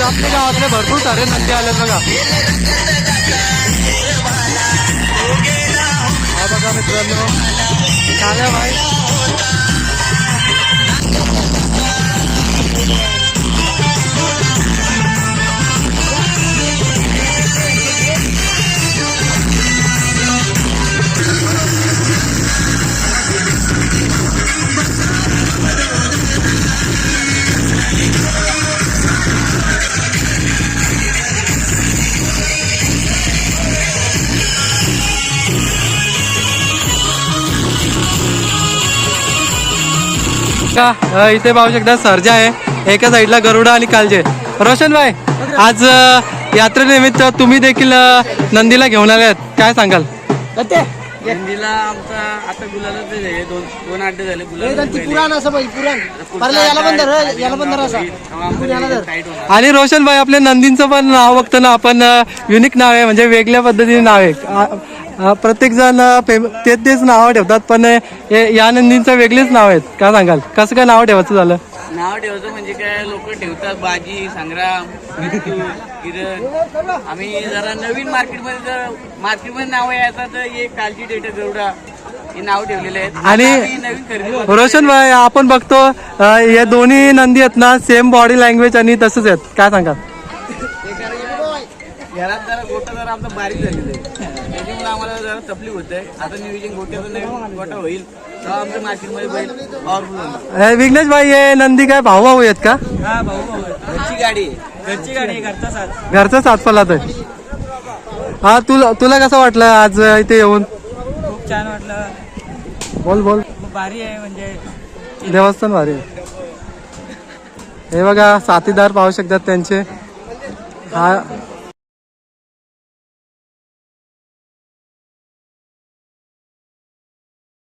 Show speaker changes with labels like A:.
A: आज आपल्या गावातले भरपूर सारे नंदी आले बघा. हा बघा मित्रांनो. काल्या भाई का? इथे पाहू शकता सर्जा आहे. एका साईडला गरुडा आणि कालजे. रोशन भाई आज यात्रेनिमित्त तुम्ही देखील नंदीला घेऊन आले आहेत काय सांगाल?
B: हिंदीला आमचा आता गुलालाच आहे दोन दोन अड्डे झाले गुलाल
C: पुराण असं बाई पुराण. परला याला पण धर याला पण धर असा.
B: टाईट होणार
A: आणि रोशन भाई आपल्या नंदींचं पण नाव बघतो ना आपण युनिक नाव आहे म्हणजे वेगळ्या पद्धतीने नाव आहे. प्रत्येक जण तेच तेच नावं ठेवतात पण या नंदींचं वेगळीच नाव आहेत. काय सांगाल? कसं काय नाव ठेवायचं झालं?
B: नाव ठेवायचं म्हणजे काय लोक ठेवतात बाजी संग्राम किरण आम्ही जरा नवीन मार्केटमध्ये जर मार्केटमध्ये नाव यायचं तर हे कालची डेटा गरुडा हे नाव ठेवलेले आहेत.
A: आणि-
B: नवीन खरेदी.
A: रोशन भाई आपण बघतो अ, हे दोन्ही नंदी आहेत ना सेम बॉडी लँग्वेज आणि तसंच आहेत. काय
B: ते कारण घरात जरा गोटा जरा आमचा बारीक झालेला आहे. त्याच्यामुळे आम्हाला जरा तकलीफ होते. आता नियोजन गोट्याचं नवीन गोटा होईल. आमच्या मार्केटमध्ये बैल पॉवरफुल होणार
A: अ, विघ्नेश भाई हे नंदी काय भाऊ भाऊ आहेत का?
B: हा भाऊ भाऊ घरची गाडी आहे. घरची गाडी आहे घरचा साथ.
A: घरचा सातपाला तर. हा तुला तुला कसं वाटलं आज इथे येऊन?
B: खूप छान वाटलं.
A: बोल बोल.
B: खूप भारी आहे म्हणजे.
A: देवस्थान भारी आहे. हे बघा साथीदार पाहू शकतात त्यांचे. हा